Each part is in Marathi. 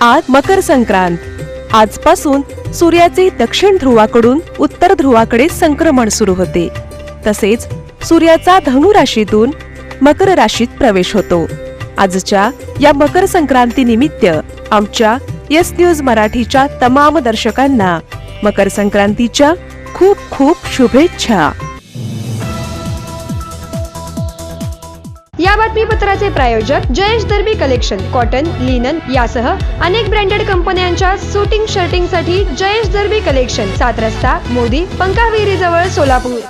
आज मकर संक्रांत. आजपासून सूर्याचे दक्षिण ध्रुवाकडून उत्तर ध्रुवाकडे संक्रमण सुरू होते. तसेच सूर्याचा धनु राशीतून मकर राशीत प्रवेश होतो. आजच्या या मकर संक्रांती निमित्त आमच्या येस न्यूज मराठीच्या तमाम दर्शकांना मकर संक्रांतीच्या खूप खूप शुभेच्छा. या बातमीपत्राचे प्रायोजक Jayesh Darbi collection cotton linen यासह अनेक ब्रँडेड कंपन्यांच्या सुटिंग शर्टिंगसाठी जयेश दर्बी कलेक्शन सात रस्ता मोदी पंकाविहिरी जवळ सोलापूर.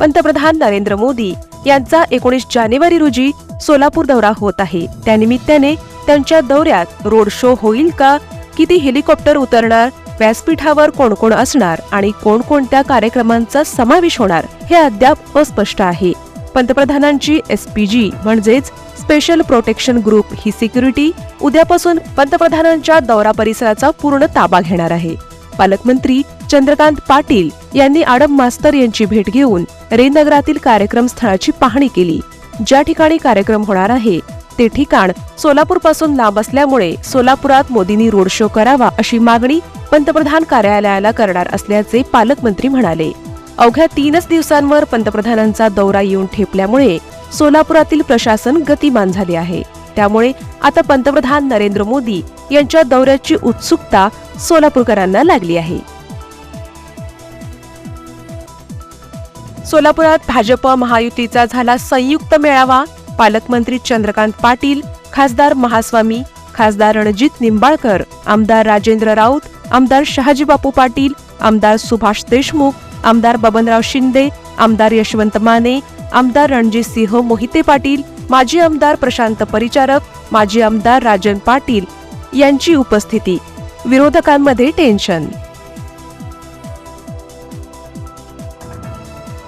पंतप्रधान नरेंद्र मोदी यांचा एकोणीस जानेवारी रोजी सोलापूर दौरा होत आहे. त्यानिमित्ताने त्यांच्या दौऱ्यात रोड शो होईल का? किती हेलिकॉप्टर उतरणार? व्यासपीठावर कोण कोण असणार आणि कोणकोणत्या कार्यक्रमांचा समावेश होणार हे अद्याप अस्पष्ट आहे. पंतप्रधानांची एसपीजी म्हणजेच स्पेशल प्रोटेक्शन ग्रुप ही सिक्युरिटी उद्यापासून पंतप्रधानांच्या दौरा परिसराचा पूर्ण ताबा घेणार आहे. पालकमंत्री चंद्रकांत पाटील यांनी आडम मास्तर यांची भेट घेऊन रेनगरातील कार्यक्रम स्थळाची पाहणी केली. ज्या ठिकाणी कार्यक्रम होणार आहे ते ठिकाण सोलापूरपासून लांब असल्यामुळे सोलापुरात मोदींनी रोड शो करावा अशी मागणी पंतप्रधान कार्यालयाला करणार असल्याचे पालकमंत्री म्हणाले. अवघ्या तीनच दिवसांवर पंतप्रधानांचा दौरा येऊन ठेपल्यामुळे सोलापुरातील प्रशासन गतिमान झाले आहे. त्यामुळे आता पंतप्रधान नरेंद्र मोदी यांच्या दौऱ्याची उत्सुकता सोलापूरकरांना लागली आहे. सोलापुरात भाजप महायुतीचा झाला संयुक्त मेळावा पालकमंत्री चंद्रकांत पाटील खासदार महास्वामी खासदार रणजित निंबाळकर आमदार राजेंद्र राऊत आमदार शहाजी बापू पाटील आमदार सुभाष देशमुख आमदार बबनराव शिंदे आमदार यशवंत माने आमदार रणजित सिंह मोहिते पाटील माजी आमदार प्रशांत परिचारक माजी आमदार राजन पाटील यांची उपस्थिती. विरोधकांमध्ये टेन्शन.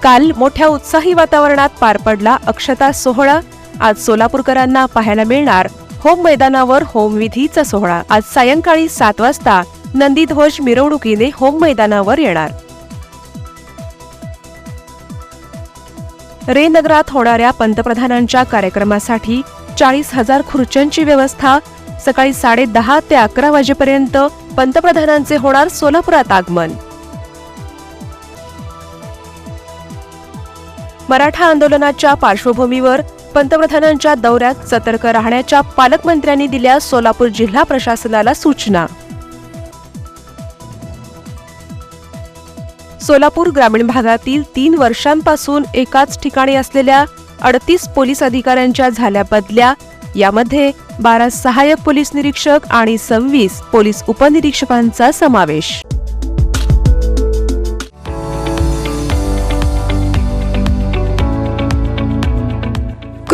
काल मोठ्या उत्साही वातावरणात पार पडला अक्षता सोहळा. आज सोलापूरकरांना पाहायला मिळणार होम मैदानावर होम विधीचा सोहळा. आज सायंकाळी सात वाजता नंदीध्वज मिरवणुकीने होम मैदानावर येणार. रे नगरात होणाऱ्या पंतप्रधानांच्या कार्यक्रमासाठी चाळीस हजार खुर्च्यांची व्यवस्था. सकाळी साडे दहा ते अकरा वाजेपर्यंत पंतप्रधानांचे होणार सोलापुरात आगमन. मराठा आंदोलनाच्या पार्श्वभूमीवर पंतप्रधानांच्या दौऱ्यात सतर्क राहण्याच्या पालकमंत्र्यांनी दिल्या सोलापूर जिल्हा प्रशासनाला सूचना. सोलापूर ग्रामीण भागातील तीन वर्षांपासून एकाच ठिकाणी असलेल्या अडतीस पोलीस अधिकाऱ्यांच्या झाल्या बदल्या यामध्ये बारा सहाय्यक पोलीस निरीक्षक आणि सव्वीस पोलीस उपनिरीक्षकांचा समावेश.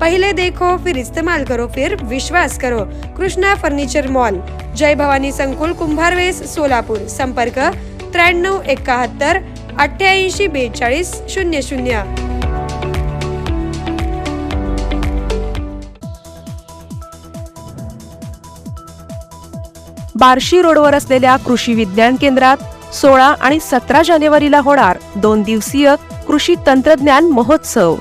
पहिले देखो फिर इस्तेमाल करो फिर विश्वास करो। कृष्णा फर्निचर मॉल जय भवानी संकुल कुंभारवेस सोलापूर। संपर्क त्र्याण्णव एकाहत्तर अठ्ठ्याऐंशी बेचाळीस शून्य शून्य. बार्शी रोडवर असलेल्या कृषी विज्ञान केंद्रात सोळा आणि सतरा जानेवारीला होणार दोन दिवसीय कृषी तंत्रज्ञान महोत्सव.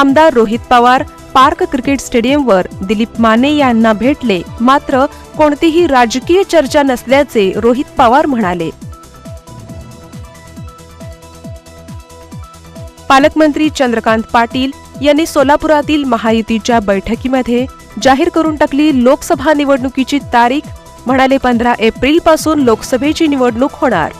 आमदार रोहित पवार पार्क क्रिकेट स्टेडियमवर दिलीप माने यांना भेटले. मात्र कोणतीही राजकीय चर्चा नसल्याचे रोहित पवार म्हणाले. पालकमंत्री चंद्रकांत पाटील यांनी सोलापुरातील महायुतीच्या बैठकीमध्ये जाहीर करून टाकली लोकसभा निवडणुकीची तारीख. म्हणाले पंधरा एप्रिलपासून लोकसभेची निवडणूक होणार.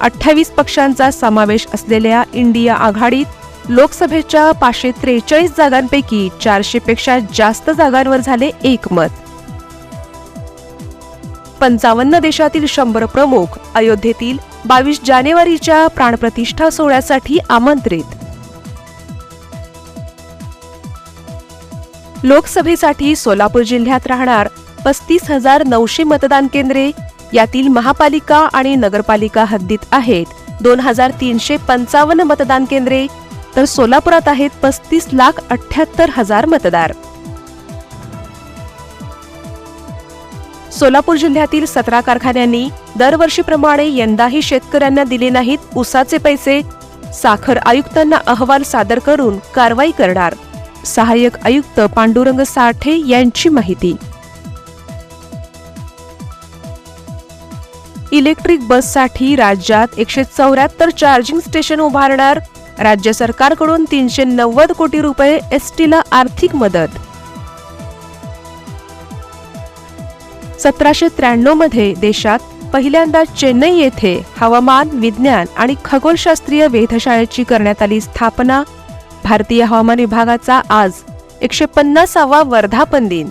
अठ्ठावीस पक्षांचा समावेश असलेल्या इंडिया आघाडीत लोकसभेच्या पाचशे त्रेचाळीस जागांपैकी चारशे पेक्षा जास्त जागांवर झाले एकमत. पंचावन्न देशातील शंभर प्रमुख अयोध्येतील बावीस जानेवारीच्या प्राणप्रतिष्ठा सोहळ्यासाठी आमंत्रित. लोकसभेसाठी सोलापूर जिल्ह्यात राहणार पस्तीस हजार नऊशे मतदान केंद्रे यातील महापालिका आणि नगरपालिका हद्दीत आहेत. दोन हजार तीनशे पंचावन्न मतदान केंद्रे तर सोलापुरात आहेत पस्तीस लाख अठ्याहत्तर हजार मतदार. सोलापूर जिल्ह्यातील सतरा कारखान्यांनी दरवर्षीप्रमाणे यंदाही शेतकऱ्यांना दिले नाहीत उसाचे पैसे साखर आयुक्तांना अहवाल सादर करून कारवाई करणार. सहाय्यक आयुक्त पांडुरंग साठे यांची माहिती. इलेक्ट्रिक बससाठी राज्यात एकशे चौऱ्याहत्तर चार्जिंग स्टेशन उभारणार. राज्य सरकारकडून तीनशे नव्वद कोटी रुपये एसटीला आर्थिक मदत. सतराशे त्र्याण्णवमध्ये देशात पहिल्यांदा चेन्नई येथे हवामान विज्ञान आणि खगोलशास्त्रीय वेधशाळेची करण्यात आली स्थापना. भारतीय हवामान विभागाचा आज एकशे पन्नासावा वर्धापन दिन.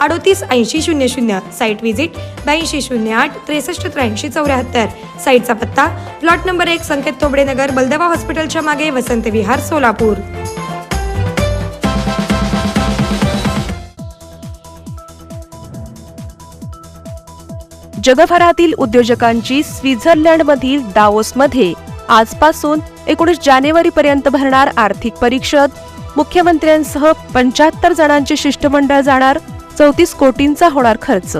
अडोतीस ऐंशी शून्य शून्य. साईट व्हिजिट ब्याऐंशी शून्य आठ त्रेसष्ट त्र्याऐंशी चौऱ्याहत्तर. साईटचा पत्ता प्लॉट नंबर एक संकेत तोबडे नगर बलदवा हॉस्पिटलच्या मागे वसंत विहार सोलापूर. जगभरातील उद्योजकांची स्वित्झर्लंडमधील दावोसमध्ये आजपासून एकोणीस जानेवारी पर्यंत भरणार आर्थिक परिषद. मुख्यमंत्र्यांसह पंच्याहत्तर जणांचे शिष्टमंडळ जाणार. चौतीस कोटींचा होणार खर्च.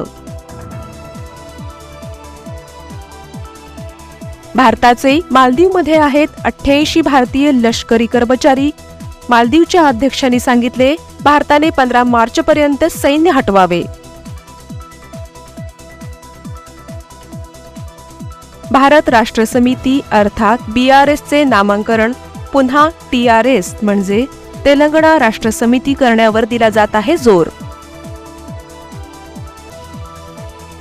भारताचे मालदीवमध्ये आहेत अठ्ठ्याऐंशी भारतीय लष्करी कर्मचारी. मालदीवच्या अध्यक्षांनी सांगितले भारताने पंधरा मार्च पर्यंत सैन्य हटवावे. भारत राष्ट्र समिती अर्थात बी आर एसचे नामांकरण पुन्हा टी आर एस म्हणजे तेलंगणा राष्ट्र समिती करण्यावर दिला जात आहे जोर.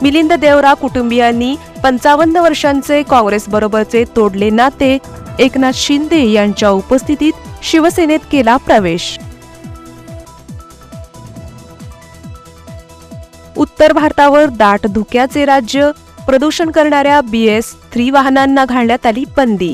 मिलिंद देवरा कुटुंबियांनी पंचावन्न वर्षांचे काँग्रेस बरोबरचे तोडले नाते एकनाथ शिंदे यांच्या उपस्थितीत शिवसेनेत केला प्रवेश. उत्तर भारतावर दाट धुक्याचे राज्य प्रदूषण करणाऱ्या बीएस थ्री वाहनांना घालण्यात आली बंदी.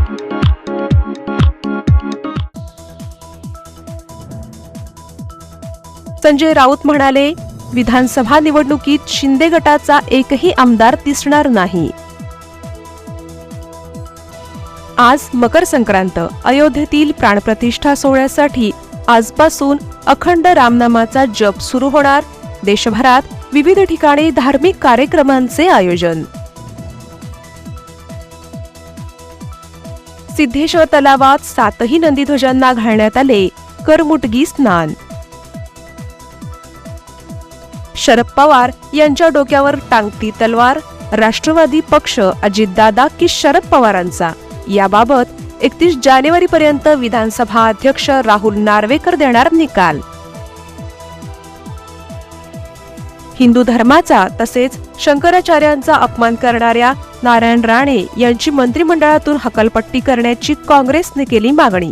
संजय राऊत म्हणाले विधानसभा निवडणुकीत शिंदे गटाचा एकही आमदार दिसणार नाही. आज मकर संक्रांत. अयोध्येतील प्राणप्रतिष्ठा सोहळ्यासाठी आजपासून अखंड रामनामाचा जप सुरू होणार. देशभरात विविध ठिकाणी धार्मिक कार्यक्रमांचे आयोजन. सिद्धेश्वर तलावात सातही नंदीध्वजांना घालण्यात आले करमुटगी स्नान. शरद पवार यांच्या डोक्यावर टांगती तलवार. राष्ट्रवादी पक्ष अजितदादा की शरद पवारांचा? याबाबत एकतीस जानेवारी पर्यंत विधानसभा अध्यक्ष राहुल नार्वेकर देणार निकाल. हिंदू धर्माचा तसेच शंकराचार्यांचा अपमान करणाऱ्या नारायण राणे यांची मंत्रिमंडळातून हकलपट्टी करण्याची काँग्रेसने केली मागणी.